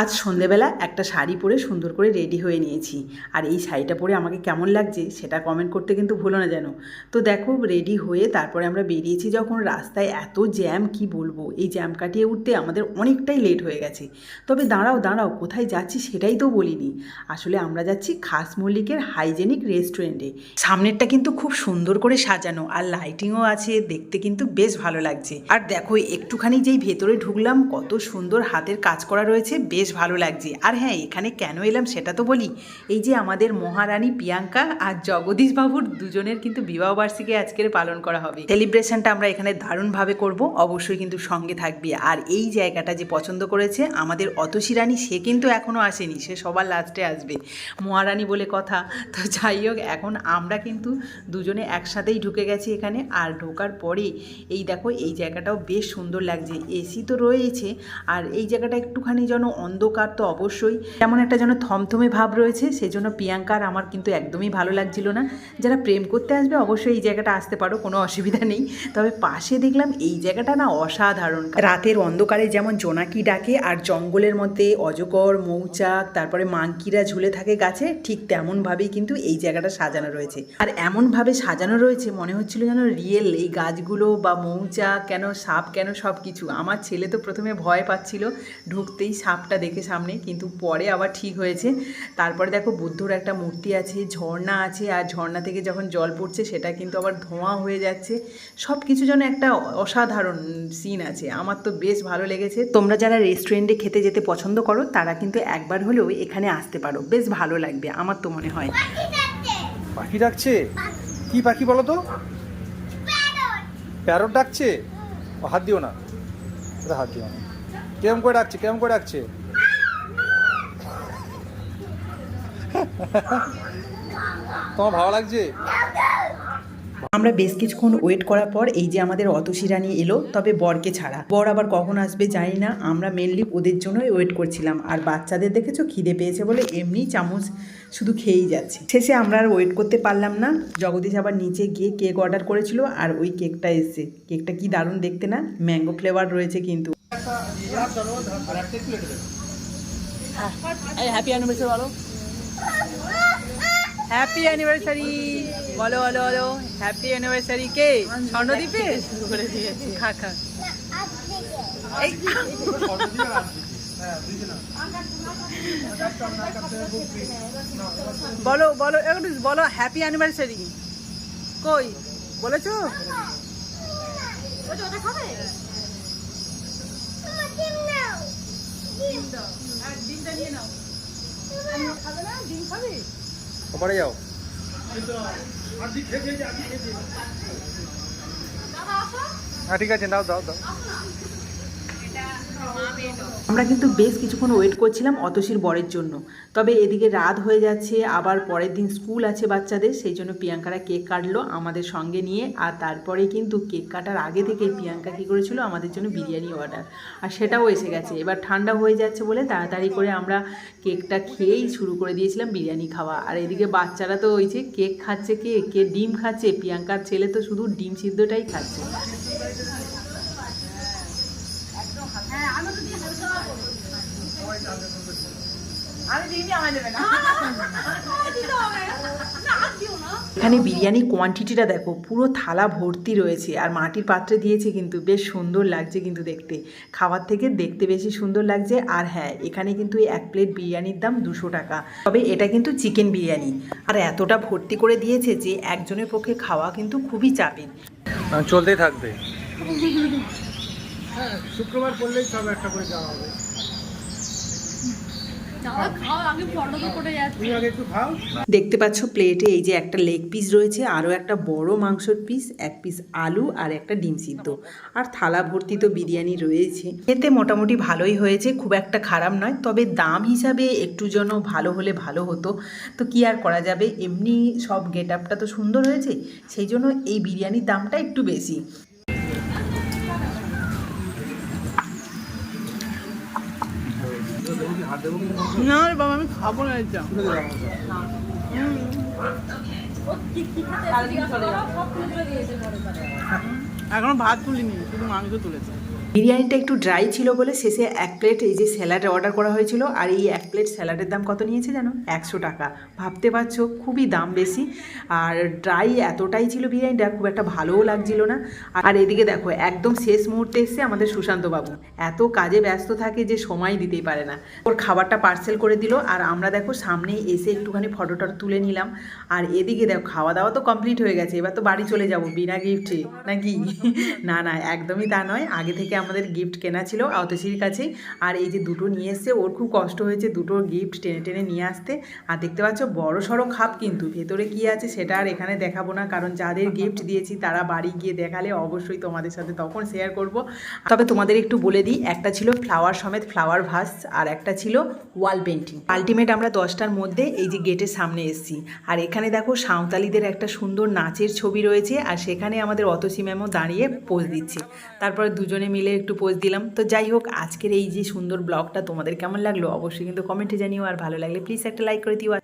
আজ সন্ধেবেলা একটা শাড়ি পরে সুন্দর করে রেডি হয়ে নিয়েছি। আর এই শাড়িটা পরে আমাকে কেমন লাগছে সেটা কমেন্ট করতে কিন্তু ভুলো না যেন। তো দেখো রেডি হয়ে তারপরে আমরা বেরিয়েছি যখন রাস্তায় এত জ্যাম কি বলব? এই জ্যাম কাটিয়ে উঠতে আমাদের অনেকটাই লেট হয়ে গেছে। তবে দাঁড়াও দাঁড়াও, কোথায় যাচ্ছি সেটাই তো বলিনি। আসলে আমরা যাচ্ছি খাস মল্লিকের হাইজেনিক রেস্টুরেন্টে সামনেরটা কিন্তু খুব সুন্দর করে সাজানো আর লাইটিংও আছে, দেখতে কিন্তু বেশ ভালো লাগছে। আর দেখো, একটুখানি যেই ভেতরে ঢুকলাম, কত সুন্দর হাতের কাজ করা রয়েছে, বেশ ভালো লাগছে। আর হ্যাঁ এখানে কেন এলাম সেটা তো বলি। এই যে আমাদের মহারানী প্রিয়াঙ্কা আর জগদীশ বাবুর দুজনের কিন্তু বিবাহবার্ষিকী আজকের পালন করা হবে। সেলিব্রেশনটা আমরা এখানে দারুণভাবে করব। অবশ্যই কিন্তু সঙ্গে থাকবে। আর এই জায়গাটা যে পছন্দ করেছে আমাদের অতসী রানী, সে কিন্তু এখনও আসেনি। সে সবার লাস্টে আসবে। মহারানী বলে কথা। তো যাই হোক, এখন আমরা কিন্তু দুজনে একসাথেই ঢুকে গেছি এখানে। আর ঢোকার পরে এই দেখো, এই জায়গাটাও বেশ সুন্দর লাগছে। এসি তো রয়েছে আর এই জায়গাটা একটুখানি যেন অন্ধকার তো অবশ্যই। তেমন একটা যেন থমথমে ভাব রয়েছে সেই জন্য প্রিয়াঙ্কার আমার কিন্তু একদমই ভালো লাগছিল না। যারা প্রেম করতে আসবে অবশ্যই এই জায়গাটা আসতে পারো, কোনো অসুবিধা নেই। তবে পাশে দেখলাম এই জায়গাটা না অসাধারণ। রাতের অন্ধকারে যেমন জোনাকি ডাকে আর জঙ্গলের মধ্যে অজগর, মৌচাক, তারপরে মাংকিরা ঝুলে থাকে গাছে, ঠিক তেমনভাবেই কিন্তু এই জায়গাটা সাজানো রয়েছে। আর এমনভাবে সাজানো রয়েছে, মনে হচ্ছিল যেন রিয়েল এই গাছগুলো বা মৌচাক কেন, সাপ কেন সব কিছু আমার ছেলে তো প্রথমে ভয় পাচ্ছিল, ঢুকতেই সাপটা দেখে সামনে, কিন্তু পরে আবার ঠিক হয়েছে। তারপরে দেখো বুদ্ধর একটা মূর্তি আছে, ঝর্ণা আছে, আর ঝর্ণা থেকে যখন জল পড়ছে, সেটা কিন্তু আবার ধোঁয়া হয়ে যাচ্ছে। সব কিছু যেন একটা অসাধারণ সিন আছে। আমার তো বেশ ভালো লেগেছে। তোমরা যারা রেস্টুরেন্টে খেতে যেতে পছন্দ করো, তারা কিন্তু একবার হলেও এখানে আসতে পারো। বেশ ভালো লাগবে, আমার তো মনে হয়। পাখি ডাকছে? কি পাখি বলো তো? প্যারট ডাকছে? হাত দিও না। হাত দিও না। কেমন করে ডাকছে? কেমন করে ডাকছে? তোমার ভালো লাগছে? আমরা বেশ কিছুক্ষণ ওয়েট করার পর এই যে আমাদের অতসী রানী এলো তবে বরকে ছাড়া। বর আবার কখন আসবে জানি না আমরা মেনলি ওদের জন্যই ওয়েট করছিলাম। আর বাচ্চাদের দেখেছ খিদে পেয়েছে বলে এমনি চামচ শুধু খেয়েই যাচ্ছে। শেষে আমরা আর ওয়েট করতে পারলাম না। জগদীশ আবার নিচে গিয়ে কেক অর্ডার করেছিল আর ওই কেকটা এসছে। কেকটা কি দারুণ দেখতে না? ম্যাঙ্গো ফ্লেভার রয়েছে কিন্তু। হ্যাপি অ্যানিভার্সারি বলো। হ্যাপি অ্যানিভার্সারি বলো বলো বলো। হ্যাপি অ্যানিভার্সারি কে? স্বর্ণদ্বীপে? খা খা। বলো বলো বলো হ্যাপি অ্যানিভার্সারি কই? বলেছ? ডিমটা নিয়ে নাও ওপারে যাও। হ্যাঁ ঠিক আছে দাও দাও দাও। আমরা কিন্তু বেশ কিছুক্ষণ ওয়েট করছিলাম অতসীর বরের জন্য। তবে এদিকে রাত হয়ে যাচ্ছে, আবার পরের দিন স্কুল আছে বাচ্চাদের, সেই জন্য প্রিয়াঙ্কারা কেক কাটলো আমাদের সঙ্গে নিয়ে, আর তারপরে কিন্তু কেক কাটার আগে থেকে প্রিয়াঙ্কা কী করেছিল আমাদের জন্য বিরিয়ানি অর্ডার আর সেটাও এসে গেছে। এবার ঠান্ডা হয়ে যাচ্ছে বলে তাড়াতাড়ি করে আমরা কেকটা খেয়েই শুরু করে দিয়েছিলাম বিরিয়ানি খাওয়া। আর এদিকে বাচ্চারা তো ওই যে কেক খাচ্ছে কে? কে ডিম খাচ্ছে? প্রিয়াঙ্কার ছেলে তো শুধু ডিম সিদ্ধটাই খাচ্ছে। এখানে বিরিয়ানির কোয়ান্টিটিটা দেখো পুরো থালা ভর্তি রয়েছে আর মাটির পাত্রে দিয়েছে কিন্তু বেশ সুন্দর লাগছে কিন্তু দেখতে। খাবার থেকে দেখতে বেশি সুন্দর লাগছে আর হ্যাঁ এখানে কিন্তু এক প্লেট বিরিয়ানির দাম দুশো টাকা। তবে এটা কিন্তু চিকেন বিরিয়ানি। আর এতটা ভর্তি করে দিয়েছে যে একজনের পক্ষে খাওয়া কিন্তু খুবই চাপের। চলতেই থাকবে। শুক্রবার করলেই সব একটা করে যাওয়া হবে তুমি আগে একটু খাও দেখতে পাচ্ছ প্লেটে এই যে একটা লেগ পিস রয়েছে আরও একটা বড় মাংসর পিস এক পিস আলু আর একটা ডিম সিদ্ধ। আর থালা ভর্তি তো বিরিয়ানি রয়েছে। খেতে মোটামুটি ভালোই হয়েছে খুব একটা খারাপ নয় তবে দাম হিসাবে একটু যেন ভালো হলে ভালো হতো। তো কি আর করা যাবে এমনি সব গেট আপটা তো সুন্দর হয়েছে সেই জন্য এই বিরিয়ানির দামটা একটু বেশি। না রে বাবা আমি খাব না এটা। এখনও ভাত তুলিনি শুধু মাংস তুলেছে। বিরিয়ানিটা একটু ড্রাই ছিল বলে শেষে এক প্লেট এই যে স্যালাড অর্ডার করা হয়েছিল, আর এই এক প্লেট স্যালাডের দাম কত নিয়েছে জানো? একশো টাকা। ভাবতে পারছ, খুবই দাম বেশি। আর ড্রাই এতটাই ছিল বিরিয়ানিটা, খুব একটা ভালোও লাগছিল না। আর এদিকে দেখো, একদম শেষ মুহূর্তে এসছে আমাদের সুশান্ত বাবু এত কাজে ব্যস্ত থাকে যে সময় দিতেই পারে না। ওর খাবারটা পার্সেল করে দিল, আর আমরা দেখো সামনে এসে একটুখানি ফটোটা তুলে নিলাম। আর এদিকে দেখো খাওয়া দাওয়া তো কমপ্লিট হয়ে গেছে, এবার তো বাড়ি চলে যাব, বিনা গিফটে নাকি? না না, একদমই তা নয়। আগে থেকে আমাদের গিফট কেনা ছিল অতসির কাছে। আর এই যে দুটো নিয়ে এসছে ওর খুব কষ্ট হয়েছে দুটো গিফট টেনে টেনে নিয়ে আসতে। আর দেখতে পাচ্ছ বড় সড়ো খাপ কিন্তু। ভেতরে কি আছে সেটা আর এখানে দেখাবো না কারণ যাদের গিফট দিয়েছি তারা বাড়ি গিয়ে দেখালে অবশ্যই তোমাদের সাথে তখন শেয়ার করব। তবে তোমাদের একটু বলে দিই একটা ছিল ফ্লাওয়ার সমেত ফ্লাওয়ার ভাস আর একটা ছিল ওয়াল পেন্টিং আলটিমেট আমরা দশটার মধ্যে এই যে গেটের সামনে এসেছি। আর এখানে দেখো সাঁওতালিদের একটা সুন্দর নাচের ছবি রয়েছে আর সেখানে আমাদের অতসী ম্যামও দাঁড়িয়ে পোজ দিচ্ছে। তারপরে দুজনে মিলে একটু পোজ দিলাম। তো যাই হোক, আজকের এই যে সুন্দর ব্লগটা তোমাদের কেমন লাগল? অবশ্যই কিন্তু কমেন্টে জানিও। আর ভালো লাগলে প্লিজ একটা লাইক করে দিও।